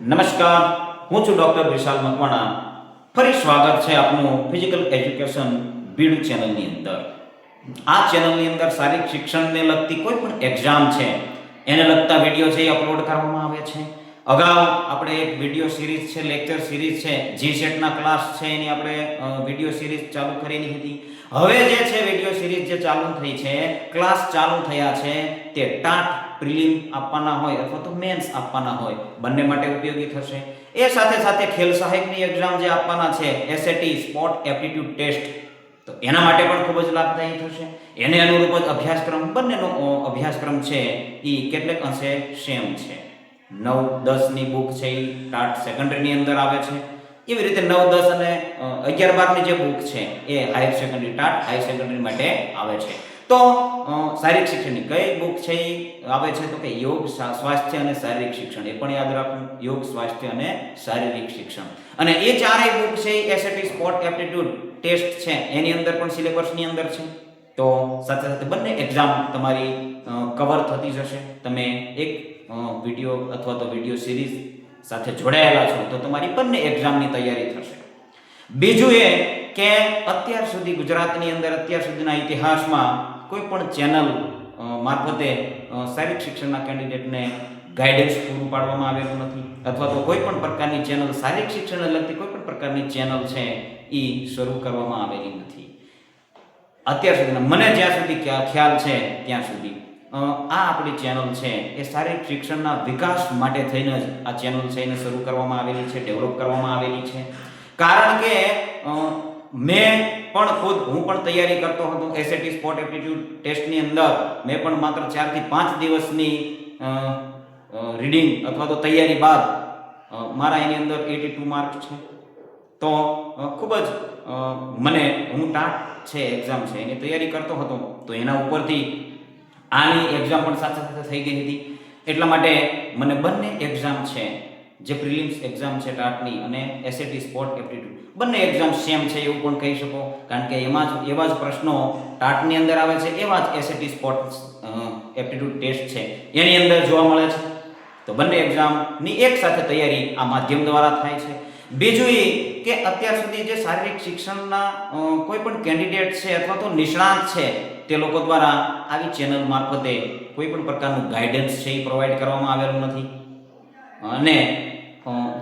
નમસ્કાર, હું છું ડૉક્ટર વિશાલ મકવાણા. ફરી સ્વાગત છે આપનું ફિઝિકલ એજ્યુકેશન બીડ ચેનલની અંદર. આ ચેનલની અંદર શારીરિક શિક્ષણને લગતી કોઈ પણ એક્ઝામ છે, એને લગતા વીડિયો છે એ અપલોડ કરવામાં આવે છે. અગાઉ આપણે એક વીડિયો સિરીઝ છે, લેક્ચર સિરીઝ છે જી સેટના ક્લાસ છે એની આપણે વીડિયો સિરીઝ ચાલુ કરેલી હતી. હવે જે છે વીડિયો સિરીઝ જે ચાલુ થઈ છે, ક્લાસ ચાલુ થયા છે તે ટાટ પ્રિલિમ આપવાના હોય અથવા તો મેન્સ આપવાના હોય, બંને માટે ઉપયોગી થશે. એ સાથે સાથે ખેલ સહાયકની એક્ઝામ જે આપવાના છે એસએટી સ્પોર્ટ એપ્ટિટ્યુડ ટેસ્ટ તો એના માટે પણ ખૂબ જ લાભદાયી થશે. એને અનુરૂપ જ અભ્યાસક્રમ, બંનેનો અભ્યાસક્રમ છે એ કેટલેક અંશે સેમ છે. નવ, દસની બુક છે એ ટાટ સેકન્ડરીની અંદર આવે છે. એવી રીતે નવ, દસ અને અગિયાર બારની જે બુક છે, એ higher secondary TAT higher secondary માટે આવે છે. તો શારીરિક શિક્ષણની કઈ બુક છે એ આવે છે તો કે યોગ સ્વાસ્થ્ય અને શારીરિક શિક્ષણ. એ પણ યાદ રાખવું. યોગ, સ્વાસ્થ્ય અને શારીરિક શિક્ષણ. અને એ ચારેય બુક છે એસએટી સ્પોર્ટ એપ્ટિટ્યૂડ ટેસ્ટ છે. એની અંદર પણ સિલેબસની અંદર છે. તો સાથે સાથે બંને એક્ઝામ તમારી કવર થતી જશે. તમે એક વીડિયો અથવા તો વીડિયો સિરીઝ સાથે જોડાયેલા છો, તો તમારી બંને એક્ઝામની તૈયારી થશે. બીજું એ કે અત્યાર સુધી ગુજરાતની અંદર, અત્યાર સુધીના ઇતિહાસમાં કોઈ પણ ચેનલ મારફતે શારીરિક શિક્ષણના કેન્ડિડેટને ગાઈડન્સ પૂરું પાડવામાં આવેલું નથી. અથવા તો કોઈ પણ પ્રકારની ચેનલ શારીરિક શિક્ષણને લગતી કોઈ પણ પ્રકારની ચેનલ છે એ શરૂ કરવામાં આવેલી નથી. અત્યાર સુધીના, મને જ્યાં સુધી ખ્યાલ છે ત્યાં સુધી. આ આપણી ચેનલ છે એ શારીરિક શિક્ષણના વિકાસ માટે થઈને જ આ ચેનલ છે એને શરૂ કરવામાં આવેલી છે ડેવલપ કરવામાં આવેલી છે. કારણ કે મેં પણ ખુદ, હું પણ તૈયારી કરતો હતો એસએટી સ્પોર્ટ એપ્ટિટ્યૂડ ટેસ્ટની અંદર. મેં પણ માત્ર ચારથી પાંચ દિવસની રીડિંગ અથવા તો તૈયારી બાદ મારા એની અંદર એટી ટુ માર્ક છે. તો ખૂબ જ મને હું ટાટ છે એક્ઝામ છે, એની તૈયારી કરતો હતો. તો એના ઉપરથી આની એક્ઝામ પણ સાથે સાથે થઈ ગઈ હતી. એટલા માટે મને બંને એક્ઝામ છે. જે પ્રિલિમ્સ એક્ઝામ છે ટાટની અને એસએટી સ્પોર્ટ એપ્ટિટ્યૂડ બંને એક્ઝામ સેમ છે એવું પણ કહી શકો. કારણ કે એમાં જ, એવા જ પ્રશ્નો ટાટની અંદર આવે છે, એવા જ એસએટી સ્પોર્ટ એપ્ટિટ્યૂડ ટેસ્ટ છે. એની અંદર જોવા મળે છે. તો બંને એક્ઝામની એક સાથે તૈયારી આ માધ્યમ દ્વારા થાય છે. બીજું એ કે અત્યાર સુધી જે શારીરિક શિક્ષણના કોઈ પણ કેન્ડિડેટ છે અથવા તો નિષ્ણાત છે, તે લોકો દ્વારા આવી ચેનલ મારફતે કોઈ પણ પ્રકારનું ગાઈડન્સ છે એ પ્રોવાઈડ કરવામાં આવેલું નથી. અને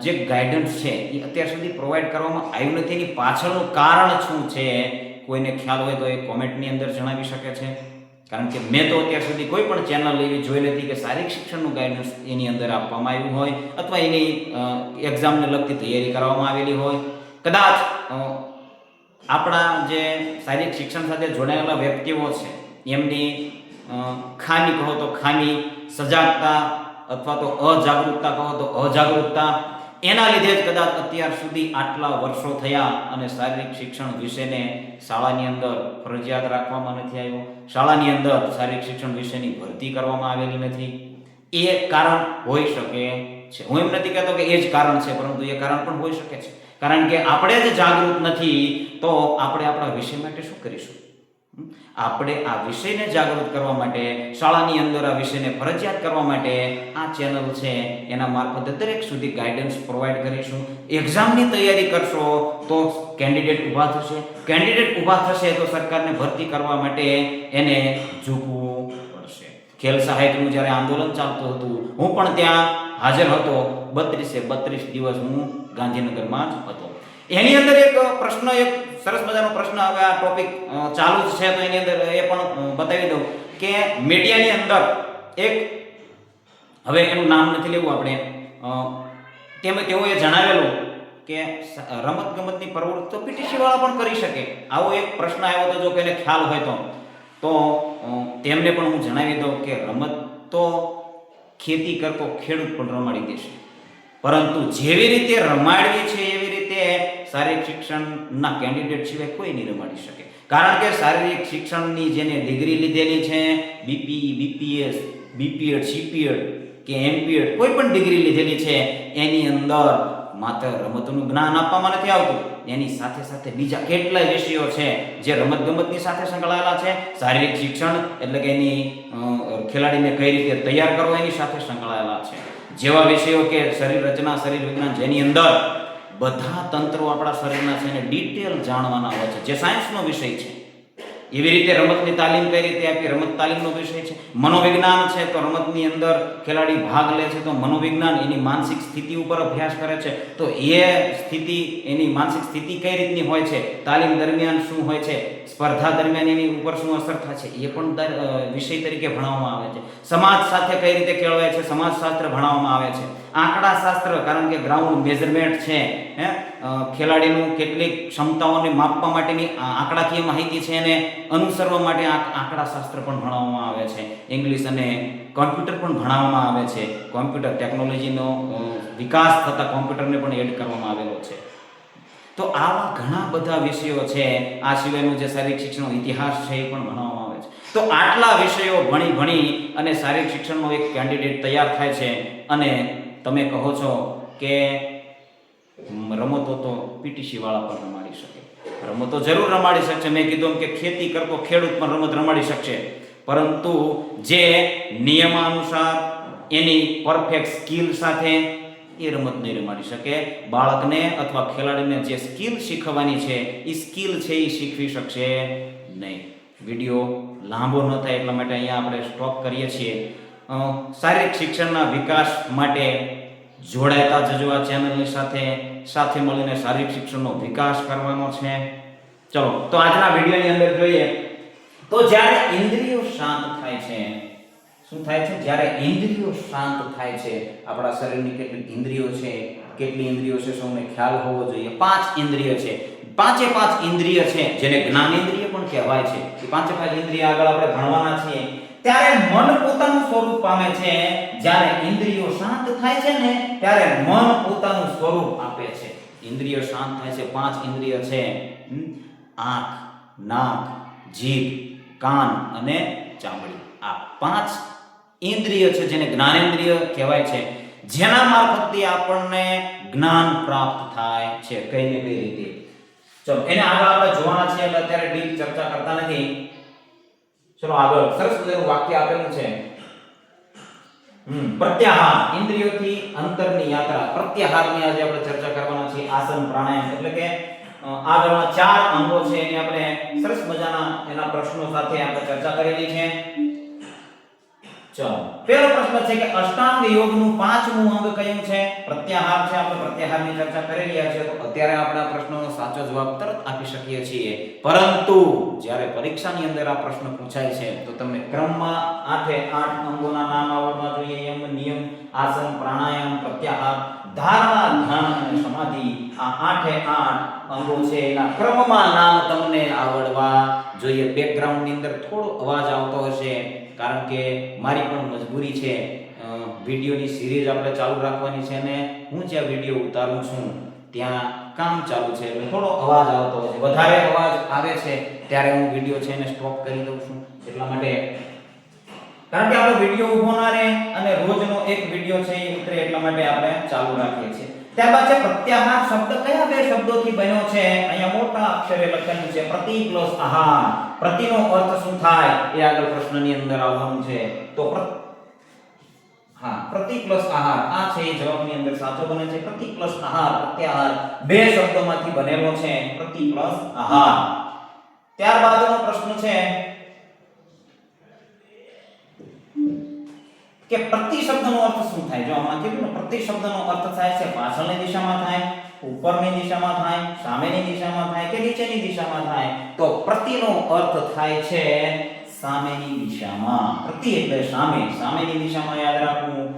જે ગાઈડન્સ છે, એ અત્યાર સુધી પ્રોવાઈડ કરવામાં આવ્યું નથી. એની પાછળનું કારણ શું છે, કોઈને ખ્યાલ હોય તો એ કોમેન્ટની અંદર જણાવી શકે છે. કારણ કે મેં તો અત્યાર સુધી કોઈ પણ ચેનલ એવી જોઈ નથી કે શારીરિક શિક્ષણનું ગાઈડન્સ એની અંદર આપવામાં આવ્યું હોય અથવા એની એક્ઝામને લગતી તૈયારી કરવામાં આવેલી હોય. કદાચ આપણા જે શારીરિક શિક્ષણ સાથે જોડાયેલા વ્યક્તિઓ છે, એમની ખામી કહો તો ખામી, સજાગતા અથવા તો અજાગૃતતા કહો તો અજાગૃતતા. એના લીધે જ કદાચ અત્યાર સુધી આટલા વર્ષો થયા અને શારીરિક શિક્ષણ વિશેને શાળાની અંદર ફરજિયાત રાખવામાં નથી આવ્યો. શાળાની અંદર શારીરિક શિક્ષણ વિશેની ભરતી કરવામાં આવેલી નથી. એ કારણ હોઈ શકે છે. હું એમ નથી કહેતો કે એ જ કારણ છે, પરંતુ એ કારણ પણ હોઈ શકે છે. કારણ કે આપણે જ જાગૃત નથી, તો આપણે આપણા વિષય માટે શું કરીશું? આપણે આ વિષયને જાગૃત કરવા માટે, શાળાની અંદર આ વિષયને ફરજિયાત કરવા માટે આ ચેનલ છે. એના મારફતે દરેક સુધી ગાઈડન્સ પ્રોવાઈડ કરીશું. એક્ઝામની તૈયારી કરશો તો કેન્ડિડેટ ઊભા થશે. કેન્ડિડેટ ઊભા થશે તો સરકારને ભરતી કરવા માટે એને ઝૂકવું પડશે. ખેલ સહાયકનું જ્યારે આંદોલન ચાલતું હતું, હું પણ ત્યાં હાજર હતો. બત્રીસે બત્રીસ દિવસ હું ગાંધીનગરમાં જ હતો. એની અંદર એક પ્રશ્ન, એક સરસ મજાનો પ્રશ્ન હવે આ ટોપિક ચાલુ જ છે, તો એની અંદર એ પણ બતાવી દઉં કે મીડિયાની અંદર એક, હવે એનું નામ નથી લેવું આપણે તેમ તેઓએ જણાવેલું કે રમત ગમતની પ્રવૃત્તિ તો પીટીસી વાળા પણ કરી શકે. આવો એક પ્રશ્ન આવ્યો હતો, જો કોઈને ખ્યાલ હોય તો. તો તેમને પણ હું જણાવી દઉં કે રમત તો ખેતી કરતો ખેડૂત પણ રમાડી દેશે. પરંતુ જેવી રીતે રમાડવી છે એવી શારીરિક શિક્ષણના કેન્ડિડેટ સિવાય કોઈ નહીં રમાડી શકે. કારણ કે શારીરિક શિક્ષણની જેને ડિગ્રી લીધેલી છે બીપી બીપીએસ બીપીએડ સીપીએડ કે એમપીએડ કોઈ પણ ડિગ્રી લીધેલી છે, એની અંદર માત્ર રમતનું જ્ઞાન આપવામાં નથી આવતું. એની સાથે સાથે બીજા કેટલાય વિષયો છે જે રમત ગમતની સાથે સંકળાયેલા છે. શારીરિક શિક્ષણ એટલે કે એની ખેલાડીને કઈ રીતે તૈયાર કરવો એની સાથે સંકળાયેલા છે. જેવા વિષયો કે શરીર રચના શરીર વિજ્ઞાન જેની અંદર બધા તંત્રો આપણા શરીરના છે એને ડિટેલ જાણવાના હોય છે. જે સાયન્સનો વિષય છે. એવી રીતે રમતની તાલીમ કઈ રીતે આપી? રમત તાલીમનો વિષય છે. મનોવિજ્ઞાન છે તો રમતની અંદર ખેલાડી ભાગ લે છે તો મનોવિજ્ઞાન એની માનસિક સ્થિતિ ઉપર અભ્યાસ કરે છે. તો એ સ્થિતિ, એની માનસિક સ્થિતિ કઈ રીતની હોય છે? તાલીમ દરમિયાન શું હોય છે? સ્પર્ધા દરમિયાન એની ઉપર શું અસર થાય છે? એ પણ વિષય તરીકે ભણાવવામાં આવે છે. સમાજ સાથે કઈ રીતે કેળવાય છે? સમાજશાસ્ત્ર ભણાવવામાં આવે છે. આંકડા શાસ્ત્ર કારણ કે ગ્રાઉન્ડ મેઝરમેન્ટ છે, હે? ખેલાડીનું કેટલીક ક્ષમતાઓને માપવા માટેની આંકડાકીય માહિતી છે એને અનુસરવા માટે આંકડા શાસ્ત્ર પણ ભણાવવામાં આવે છે. ઇંગ્લિશ અને કોમ્પ્યુટર પણ ભણાવવામાં આવે છે. કોમ્પ્યુટર ટેકનોલોજીનો વિકાસ થતા કોમ્પ્યુટરને પણ એડ કરવામાં આવેલો છે. તો આવા ઘણા બધા વિષયો છે. આ સિવાયનું જે શારીરિક શિક્ષણનો ઇતિહાસ છે એ પણ ભણાવવામાં આવે છે. તો આટલા વિષયો ભણી ભણી અને શારીરિક શિક્ષણનો એક કેન્ડિડેટ તૈયાર થાય છે અને તમે કહો છો કે રમતો તો પીટીસીવાળા પણ રમાડી શકે. રમતો જરૂર રમાડી શકશે. મેં કીધું કે ખેતી કરતો ખેડૂત પણ રમત રમાડી શકશે. પરંતુ જે નિયમાનુસાર એની પરફેક્ટ સ્કિલ સાથે એ રમત નહીં રમાડી શકે. બાળકને અથવા ખેલાડીને જે સ્કિલ શીખવાની છે એ સ્કિલ છે એ શીખવી શકશે નહીં. વીડિયો લાંબો ન થાય એટલા માટે અહીંયા આપણે સ્ટોપ કરીએ છીએ. શારીરિક શિક્ષણના વિકાસ માટે જોડાયતા જજો આ ચેનલની સાથે સાથે મળીને શારીરિક શિક્ષણનો વિકાસ કરવાનો છે. ચલો, તો આજના વિડીયોની અંદર જોઈએ, તો જ્યારે ઇન્દ્રિયો શાંત થાય છે, શું થાય છે? જ્યારે ઇન્દ્રિયો શાંત થાય છે, આપણા શરીરની કેટલી ઇન્દ્રિયો છે, કેટલી ઇન્દ્રિયો છે, સૌને ખ્યાલ હોવો જોઈએ. પાંચ ઇન્દ્રિય છે. પાંચે પાંચ ઇન્દ્રિય છે, જેને જ્ઞાનેન્દ્રિય પણ કહેવાય છે. એ પાંચે પાંચ ઇન્દ્રિય આગળ આપણે ભણવાના છીએ. ત્યારે મન પોતાનું સ્વરૂપ પામે છે, જ્યારે ઇન્દ્રિયો શાંત થાય છે ને, ત્યારે મન પોતાનું સ્વરૂપ આપે છે. ઇન્દ્રિયો શાંત થાય છે, પાંચ ઇન્દ્રિય છે? આંખ, નાક, જીભ, કાન અને ચામડી. આ પાંચ ઇન્દ્રિય છે જેને જ્ઞાનેન્દ્રિય કહેવાય છે. જેના મારફતથી આપણને જ્ઞાન પ્રાપ્ત થાય છે. કઈ ને કઈ રીતે? ચલો, એને આગળ આપણે જોવાના છે એટલે અત્યારે ડીપ ચર્ચા કરતા નથી. ચલો આગળ, સરસ મજાનું વાક્ય આપેલું છે. હમ, પ્રત્યાહાર, ઇન્દ્રિયોથી અંતરની યાત્રા. પ્રત્યાહારની આજે આપણે ચર્ચા કરવાના છીએ, આસન, પ્રાણાયામ. એટલે કે આગળના ચાર અંગો છે, એની આપણે સરસ મજાના એના પ્રશ્નો સાથે આપણે ચર્ચા કરેલી છે. ચાલો. પહેલો પ્રશ્ન છે કે અષ્ટાંગ યોગનું પાંચમું અંગ કયું છે? પ્રત્યાહાર છે, આપણે પ્રત્યાહારની ચર્ચા કરી રહ્યા છીએ, તો અત્યારે આપણે આ પ્રશ્નનો સાચો જવાબ તરત આપી શકીએ છીએ. પરંતુ, જ્યારે પરીક્ષાની અંદર આ પ્રશ્ન પૂછાય છે, તો તમને ક્રમમાં આઠે આઠ અંગોના નામ આવડવા જોઈએ. એમ નિયમ, આસન, પ્રાણાયામ, પ્રત્યાહાર ધારણા, ધ્યાન અને સમાધિ આ આઠે આઠ અંગો છે. એના ક્રમમાં નામ તમને આવડવા જોઈએ. બેકગ્રાઉન્ડની અંદર થોડો અવાજ આવતો હશે, કારણ કે મારી પણ મજબૂરી છે. વિડીયોની સિરીઝ આપણે ચાલુ રાખવાની છે અને હું જ્યાં વીડિયો ઉતારું છું, ત્યાં કામ ચાલુ છે. એટલે થોડો અવાજ આવતો હોય છે વધારે અવાજ આવે છે, ત્યારે હું વીડિયો છે એને સ્ટોપ કરી દઉં છું. એટલા માટે કારણ કે આપણો વીડિયો ઊભો ના રહે અને રોજનો એક વીડિયો છે એ ઉતરે એટલા માટે આપણે ચાલુ રાખીએ છીએ. ત્યારબાદ છે પ્રત્યાહાર શબ્દ કયા બે શબ્દોથી બન્યો છે? અહીંયા મોટા અક્ષરે લખેલું છે પ્રતિ પ્લસ આહાર. પ્રતિનો અર્થ શું થાય? એ આગળ પ્રશ્નની અંદર આવવાનું છે. તો હા, પ્રતિ પ્લસ આહાર. આ છે એ જવાબની અંદર સાચો બને છે. પ્રતિ પ્લસ આહાર, પ્રત્યાહાર બે શબ્દોમાંથી બનેલો છે પ્રતિ પ્લસ આહાર. ત્યારબાદનો પ્રશ્ન છે કે પ્રતિ શબ્દનો અર્થ શું થાય? જો આમાં કીધું ને, પ્રતિ શબ્દનો અર્થ થાય છે પાછળની દિશામાં થાય, ઉપરની દિશામાં થાય, સામેની દિશામાં થાય કે નીચેની દિશામાં થાય, તો પ્રતિનો અર્થ થાય છે સામેની દિશામાં. પ્રતિ એટલે સામે. સામેની દિશામાં યાદ રાખવું.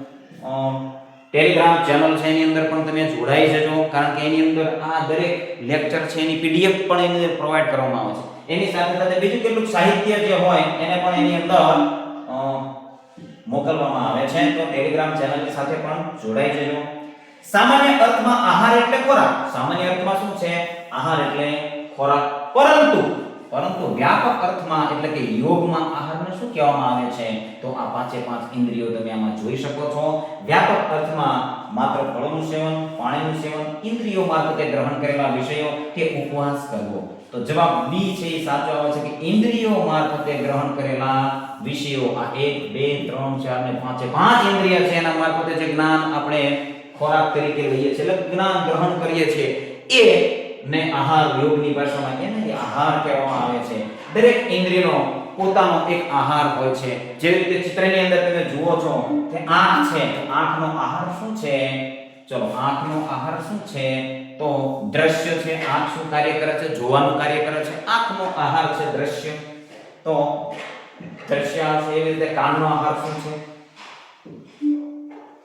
ટેલિગ્રામ ચેનલ છે એની અંદર પણ તમે જોડાઈ જજો, કારણ કે એની અંદર આ દરેક લેક્ચર છે એની પીડીએફ પણ એની અંદર પ્રોવાઈડ કરવામાં આવે છે. એની સાથે સાથે બીજું કેટલું સાહિત્ય જે હોય, એને પણ એની અંદર મોકલવામાં આવે છે, તો ટેલિગ્રામ ચેનલની સાથે પણ જોડાઈ જજો. સામાન્ય અર્થમાં આહાર એટલે ખોરાક. સામાન્ય અર્થમાં શું છે? આહાર એટલે ખોરાક. પરંતુ પરંતુ વ્યાપક અર્થમાં એટલે કે યોગમાં આહારને શું કહેવામાં આવે છે? તો આ પાંચે પાંચ ઇન્દ્રિયો તમે આમાં જોઈ શકો છો. વ્યાપક અર્થમાં માત્ર ફળોનું સેવન, પાણીનું સેવન, ઇન્દ્રિયો મારફતે ગ્રહણ કરેલા વિષયો કે ઉપવાસ કરવો. તો જવાબ બી છે, એ સાચો આવે છે કે ઇન્દ્રિયો મારફતે ગ્રહણ કરેલા વિષયો આ એક, બે, ત્રણ, ચાર ને પાંચ છે. પાંચ ઇન્દ્રિય છે, એના મારફતે જે જ્ઞાન આપણે ખોરાક તરીકે લઈએ છીએ. એટલે જ્ઞાન ગ્રહણ કરીએ છીએ. એ ને આહાર યોગની ભાષામાં એને જ આહાર કહેવામાં આવે છે. દરેક ઇન્દ્રિયનો પોતાનો એક આહાર હોય છે. જેવી રીતે ચિત્રની અંદર તમે જુઓ છો કે આંખ છે આંખનો આહાર શું છે? ચલો, આંખનો આહાર શું છે? તો દ્રશ્ય છે, આંખ શું કાર્ય કરે છે? જોવાનું કાર્ય કરે છે. આંખનો આહાર છે દ્રશ્ય. તો દ્રશ્ય છે એવી રીતે કાનનો આહાર શું છે?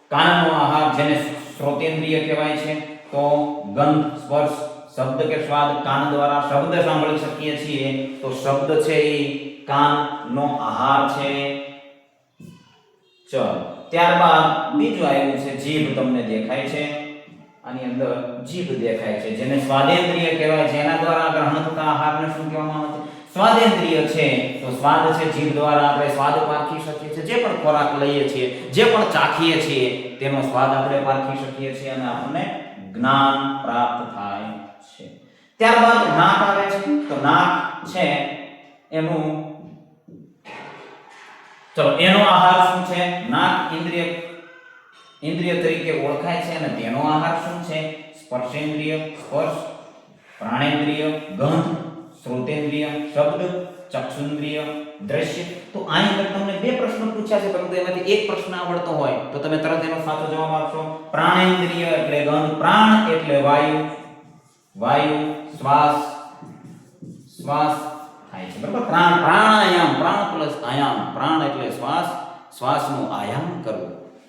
કાનનો આહાર જેને શ્રોતેન્દ્રિય કહેવાય છે, તો ગંધ, સ્પર્શ, શબ્દ કે સ્વાદ કાન દ્વારા શબ્દ સાંભળી શકીએ છીએ. તો શબ્દ છે એ કાનનો આહાર છે. ચલો ત્યારબાદ બીજું આવ્યું છે, જીભ તમને દેખાય છે. આની અંદર જીભ દેખાય છે, જેને સ્વાદેન્દ્રિય કહેવાય છે. એના દ્વારા ગ્રહણ થતા આહારને શું કહેવામાં આવે છે? સ્વાદેન્દ્રિય છે. તો સ્વાદ છે, જીભ દ્વારા આપણે સ્વાદ પારખી શકીએ છીએ. જે પણ ખોરાક લઈએ છીએ, જે પણ ચાખીએ છીએ, તેનો સ્વાદ આપણે પારખી શકીએ છીએ અને આપણને જ્ઞાન પ્રાપ્ત થાય છે. ત્યારબાદ નાક આવે છે. તો નાક છે, એનું ચલો એનો આહાર શું છે? નાક ઇન્દ્રિય ઇન્દ્રિય તરીકે ઓળખાય છે અને તેનો આહાર શું છે? સ્પર્શેન્દ્રિય, સ્પર્શ, પ્રાણેન્દ્રિય, ગંધ શ્રોતેન્દ્રિય શબ્દ, ચક્ષુન્દ્રિય, દ્રશ્ય. તો આની અંદર તમને બે પ્રશ્નો પૂછ્યા છે, પરંતુ એમાંથી એક પ્રશ્ન આવડતો હોય, તો તમે તરત એનો સાચો જવાબ આપશો. પ્રાણેન્દ્રિય એટલે ગંધ, પ્રાણ એટલે વાયુ. વાયુ, શ્વાસ. શ્વાસ થાય છે બરાબર? પ્રાણ, પ્રાણાયામ, પ્રાણ પ્લસ આયામ. પ્રાણ એટલે શ્વાસ, શ્વાસનો આયામ કરવો.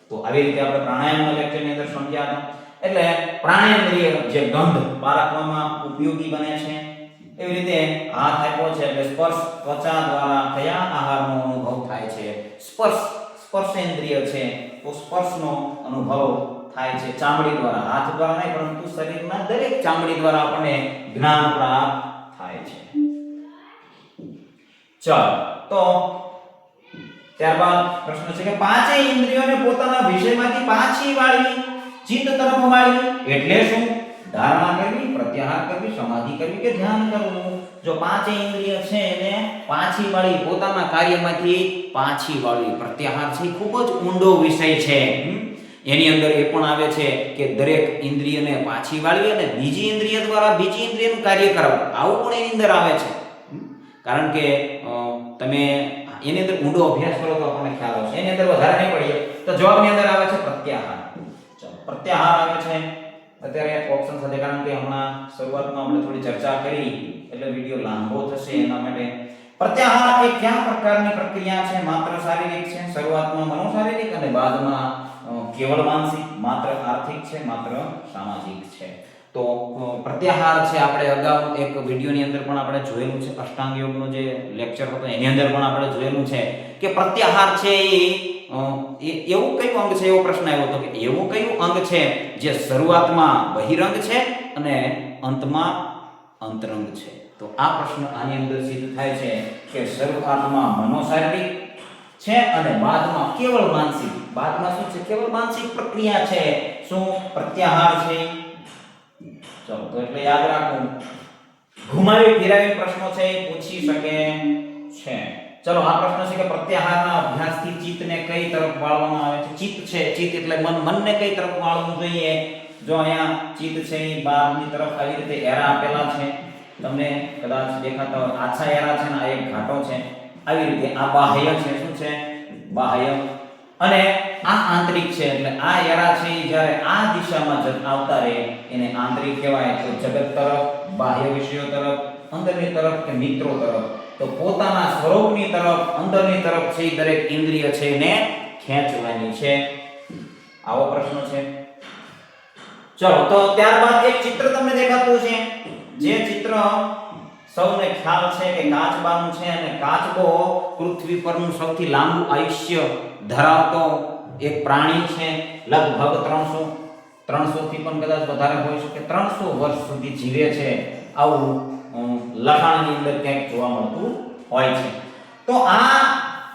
તો આવી રીતે આપણે પ્રાણાયામના લેક્ચરની અંદર સમજ્યા હતા. એટલે પ્રાણેન્દ્રિય જે ગંધ પારખવામાં ઉપયોગી બને છે, એવી રીતે હાથ આપ્યો છે એટલે સ્પર્શ ત્વચા દ્વારા કયા આહારનો અનુભવ થાય છે? સ્પર્શ સ્પર્શેન્દ્રિય છે, તો સ્પર્શનો અનુભવ થાય છે ચામડી દ્વારા. હાથ દ્વારા નહીં, પરંતુ શરીરના દરેક ચામડી દ્વારા આપણને જ્ઞાન પ્રાપ્ત થાય છે. ચાલો, તો ત્યારબાદ પ્રશ્ન છે કે પાંચેય ઇન્દ્રિયોને પોતાના વિષયમાંથી પાછી વાળવી, ચિત્ત તરફ વાળવી એટલે શું? ધારણા કરવી, પ્રત્યાહાર કરવી, સમાધિ કરવી કે ધ્યાન કરવું? જો પાંચેય ઇન્દ્રિય છે એને પાછી વાળી, પોતાના કાર્યમાંથી પાછી વાળવી, પ્રત્યાહાર છે ખૂબ જ ઊંડો વિષય છે એની અંદર એ પણ આવે છે કે દરેક ઇન્દ્રિયને પાછી વાળવી અને બીજી ઇન્દ્રિય દ્વારા બીજી ઇન્દ્રિયનું કાર્ય કરાવવું આવું પણ એની અંદર આવે છે? કારણ કે તમે એની અંદર ઊંડો અભ્યાસ કરો તો આપણને ખ્યાલ આવશે. એની અંદર વધારે નહીં પડીએ. તો જવાબની અંદર આવે છે પ્રત્યાહાર. પ્રત્યાહાર આવે છે. અત્યારે ઓપ્શન સાથે, કારણ કે હમણાં શરૂઆતમાં આપણે થોડી ચર્ચા કરી, એટલે વીડિયો લાંબો થશે એના માટે. પ્રત્યાહાર એ કયા પ્રકારની પ્રક્રિયા છે? માત્ર શારીરિક છે, શરૂઆતમાં મનોશારીરિક અને બાદમાં કેવળ માનસિક. માત્ર આર્થિક છે, માત્ર સામાજિક છે. તો પ્રત્યાહાર છે આપણે અગાઉ એક વિડીયોની અંદર પણ આપણે જોયેલું છે, અષ્ટાંગ યોગનો જે લેક્ચર હતો, એની અંદર પણ આપણે જોયેલું છે કે પ્રત્યાહાર છે એ એવું કયું અંગ છે એવો પ્રશ્ન આવ્યો હતો કે એવું કયું અંગ છે જે શરૂઆતમાં બહિરંગ છે અને અંતમાં અંતરંગ છે? તો આ પ્રશ્ન આની અંદર સિદ્ધ થાય છે કે શરૂઆતમાં મનોશારીરિક છે અને બાદમાં કેવળ માનસિક. બાદમાં શું છે? કેવળ માનસિક પ્રક્રિયા છે. શું? પ્રત્યાહાર છે. ચલો, તો એટલે યાદ રાખો ઘુમાવી ફેરવી પ્રશ્નો છે, એ પૂછી શકે છે. ચલો, આ પ્રશ્ન છે કે પ્રત્યાહારના અભ્યાસથી ચિત્તને કઈ તરફ વાળવામાં આવે છે? ચિત્ત છે, ચિત્ત એટલે મન. મનને કઈ તરફ વાળવું જોઈએ? જો અહીંયા ચિત્ત છે, એ બહારની તરફ આવી રીતે એરા આપેલા છે, તમને કદાચ દેખાતા આછા એરા છે ને, આ એક ઘાટો છે. આવી રીતે આ બાહ્ય છે, શું છે? બાહ્ય અને આ આંતરિક છે એટલે આ એરા છે જ્યારે આ દિશામાં આવતા રહે, એને આંતરિક કહેવાય. તો જગત તરફ, બાહ્ય વિષયો તરફ, અંદરની તરફ કે મિત્રો તરફ. તો પોતાના સ્વરૂપની તરફ, અંદરની તરફ છે દરેક ઇન્દ્રિય છે એને ખેંચવાની છે. આવો પ્રશ્ન છે. ચલો, તો ત્યારબાદ એક ચિત્ર તમને દેખાતું છે જે ચિત્ર સૌને ખ્યાલ છે કે કાચબાનું છે અને કાચબો પૃથ્વી પરનું સૌથી લાંબુ આયુષ્ય ધરાવતો એક પ્રાણી છે, લગભગ ત્રણસો ત્રણસો થી પણ કદાચ વધારે હોઈ શકે, ત્રણસો વર્ષ સુધી જીવે છે આવું લખાણની અંદર ક્યાંક જોવા મળતું હોય છે. તો આ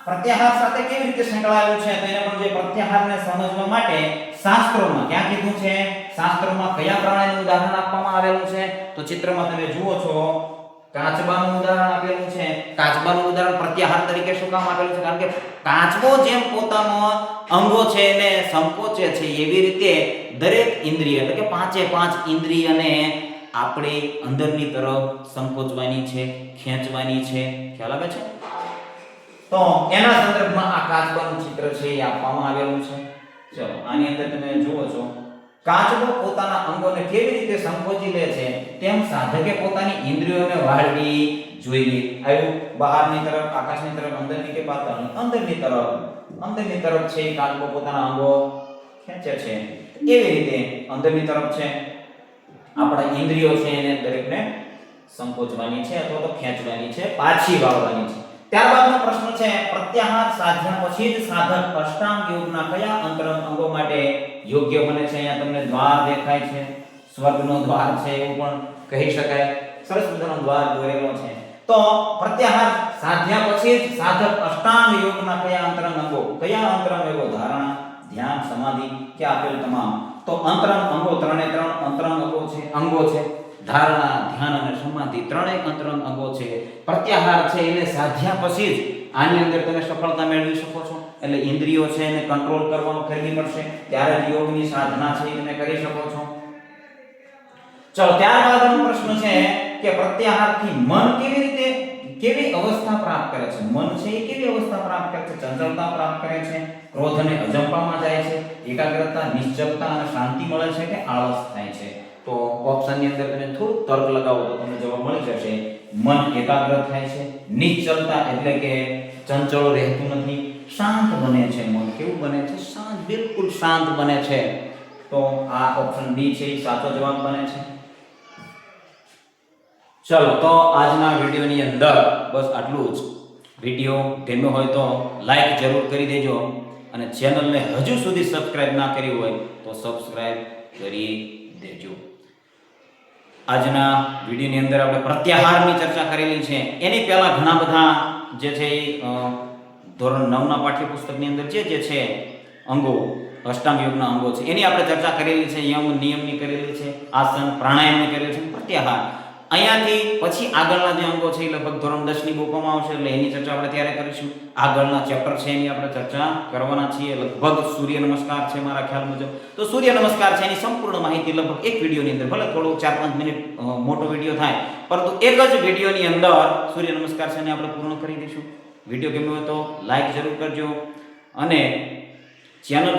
પ્રત્યાહાર સાથે કેવી રીતે સંકળાયેલું છે? તો પણ જે પ્રત્યાહારને સમજવા માટે શાસ્ત્રોમાં ક્યાં કીધું છે? શાસ્ત્રોમાં કયા પ્રાણીનું ઉદાહરણ આપવામાં આવેલું છે? તો ચિત્રમાં તમે જુઓ છો કાચબાનું ઉદાહરણ આપેલું છે. કાચબાનું ઉદાહરણ પ્રત્યાહાર તરીકે શું કામ આપેલું છે? કારણ કે કાચબો જેમ પોતાનો અંગો છે એને સંકોચે છે, એવી રીતે દરેક ઇન્દ્રિય એટલે કે પાંચે પાંચ ઇન્દ્રિયને આપણે અંદરની તરફ સંકોચવાની છે, ખેંચવાની છે. ખ્યાલ આવે છે? તો એના સંદર્ભમાં આ કાચબાનું ચિત્ર છે એ આપવામાં આવેલું છે. ચલો, આની અંદર તમે જુઓ છો. કાચબો પોતાના અંગોને કેવી રીતે સંકોચી લે છે, તેમ સાધકે પોતાની ઇન્દ્રિયોને વાળવી જોઈએ. આવ્યું બહારની તરફ, આકાશની તરફ, અંદરની કે પાતળની અંદરની તરફ. અંદરની તરફ છે કાચબો પોતાના અંગો ખેંચે છે. એવી રીતે અંદરની તરફ છે. આપણા ઇન્દ્રિયો છે એને દરેકને સંકોચવાની છે અથવા તો ખેંચવાની છે, પાછી વાળવાની છે. ત્યારબાદનો પ્રશ્ન છે, પ્રત્યાહાર સાધ્યા પછી જ સાધક અષ્ટાંગ યોગના કયા અંતરંગ અંગો માટે યોગ્ય બને છે? અહીંયા તમને દ્વાર દેખાય છે, સ્વર્ગનો દ્વાર છે એવું પણ કહી શકાય. સરસ મજાનો દ્વાર દોરેલો છે. તો પ્રત્યાહાર સાધ્યા પછી જ સાધક અષ્ટાંગ યોગના કયા અંતરંગ અંગો? કયા અંતરંગ અંગો? ધારણા, ધ્યાન, સમાધિ કે આપેલ તમામ? તો અંતરંગ અંગો ત્રણે ત્રણ અંતરંગ અંગો છે અંગો છે. ધારણા, ધ્યાન અને સમાધિ ત્રણેય અંતરંગ અંગો છે, પ્રત્યાહાર છે, એને સાધ્યા પછી જ આની અંદર તમે સફળતા મેળવી શકો છો. એટલે ઇન્દ્રિયો છે એને કંટ્રોલ કરવાનું ખરીદી પડશે. ત્યારે જ યોગની સાધના છે તમે કરી શકો છો. ચલો ત્યારબાદનો પ્રશ્ન છે કે પ્રત્યાહારથી મન કેવી રીતે, કેવી અવસ્થા પ્રાપ્ત કરે છે? મન છે એ કેવી અવસ્થા પ્રાપ્ત કરે છે? ચંચળતા પ્રાપ્ત કરે છે? ક્રોધ અને અજંપામાં જાય છે? એકાગ્રતા નિશ્ચલતા અને શાંતિ મળે છે કે આળસ થાય છે? તો ઓપ્શનની અંદર તમે થોડું તર્ક લગાવો તો તમને જવાબ મળી જશે. મન એકાગ્ર થાય છે, નિશ્ચલતા એટલે કે ચંચળ રહેતું નથી, શાંત બને છે મન. કેવું બને છે? શાંત, બિલકુલ શાંત બને છે. તો આ ઓપ્શન બી છે એ સાચો જવાબ બને છે. ચલો, તો આજના વિડીયોની અંદર બસ આટલું જ. વીડિયો ગમ્યો હોય તો લાઈક જરૂર કરી દેજો અને ચેનલને હજુ સુધી સબસ્ક્રાઇબ ના કરી હોય તો સબસ્ક્રાઇબ કરી દેજો. આજના વિડીયોની અંદર આપણે પ્રત્યાહારની ચર્ચા કરેલી છે. એની પહેલાં ઘણા બધા જે છે એ ધોરણ નવના પાઠ્યપુસ્તકની અંદર જે જે છે અંગો, અષ્ટાંગ યોગના અંગો છે, એની આપણે ચર્ચા કરેલી છે, યમ નિયમની કરેલી છે, આસન પ્રાણાયામની કરેલી છે, પ્રત્યાહાર. અહીંયાથી પછી આગળના જે અંગો છે એ લગભગ ધોરણ દસની બુકોમાં આવશે, એટલે એની ચર્ચા આપણે ત્યારે કરીશું. આગળના ચેપ્ટર છે એની આપણે ચર્ચા કરવાના છીએ. લગભગ સૂર્ય નમસ્કાર છે મારા ખ્યાલ મુજબ. તો સૂર્ય નમસ્કાર છે એની સંપૂર્ણ માહિતી લગભગ એક વિડીયોની અંદર, ભલે થોડો ચાર પાંચ મિનિટ મોટો વીડિયો થાય, પરંતુ એક જ વિડીયોની અંદર સૂર્ય નમસ્કાર છે એને આપણે પૂર્ણ કરી દઈશું. વીડિયો ગમ્યો હોય તો લાઈક જરૂર કરજો. અને ચેનલ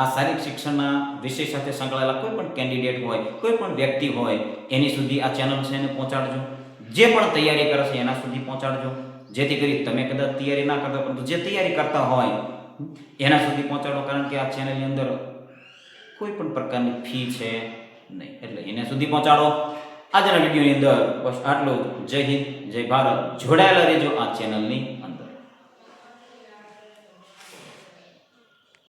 આ શારીરિક શિક્ષણના વિષય સાથે સંકળાયેલા કોઈ પણ કેન્ડિડેટ હોય, કોઈ પણ વ્યક્તિ હોય, એની સુધી આ ચેનલ છે એને પહોંચાડજો. જે પણ તૈયારી કરે છે એના સુધી પહોંચાડજો. જેથી કરી તમે કદાચ તૈયારી ના કરતા પરંતુ જે તૈયારી કરતા હોય, એના સુધી પહોંચાડો. કારણ કે આ ચેનલની અંદર કોઈ પણ પ્રકારની ફી છે નહીં. એટલે એને સુધી પહોંચાડો. આજના વિડીયોની અંદર બસ આટલું જય હિન્દ, જય ભારત. જોડાયેલા રહેજો આ ચેનલની